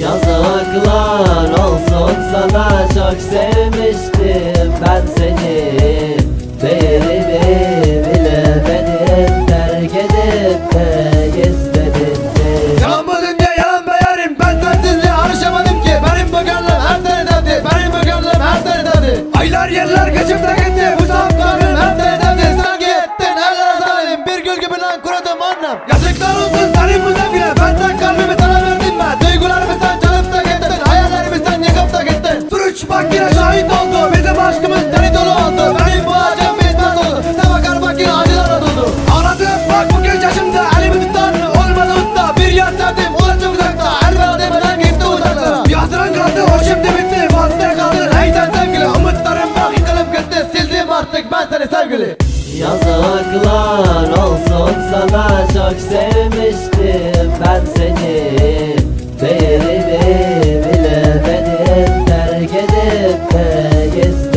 Yazıklar olsun sana çok sevmiştim. Ben seni Değerimi bilemedin terk edip de gizledin mi? Yalan bu dünya yalan be yarim. Ben sensizliğe alışamadım ki. Benim gönlüm her terdadı Benim gönlüm her terdadı Aylar yıllar de gitti. Bu saplarım her terdadı Sen gittin eller zalim. Bir gül gibi lan kurudum annem. Yazıklar olsun senin bu sevgine Suruç bak yine şahit oldu. Bizim aşkımız deli dolu oldu. Benim bu acım bitmez oldu. Sen bakar bak yine acılara doldu Ağladım bak bu genç yaşımda Elimi tutan olmadı usta Bir yer sevdim. Ulaşım uzakta. Elveda demeden gitti uzaklara Bir hatıran kaldı o şimdi bitti. Vazgeçte kaldı. Hey sen sevgili Umutlarım bak. Yıkılıp gitti. Sildim artık ben seni sevgili. Yazıklar olsun sana. Çok sevmiştim ben seni yes.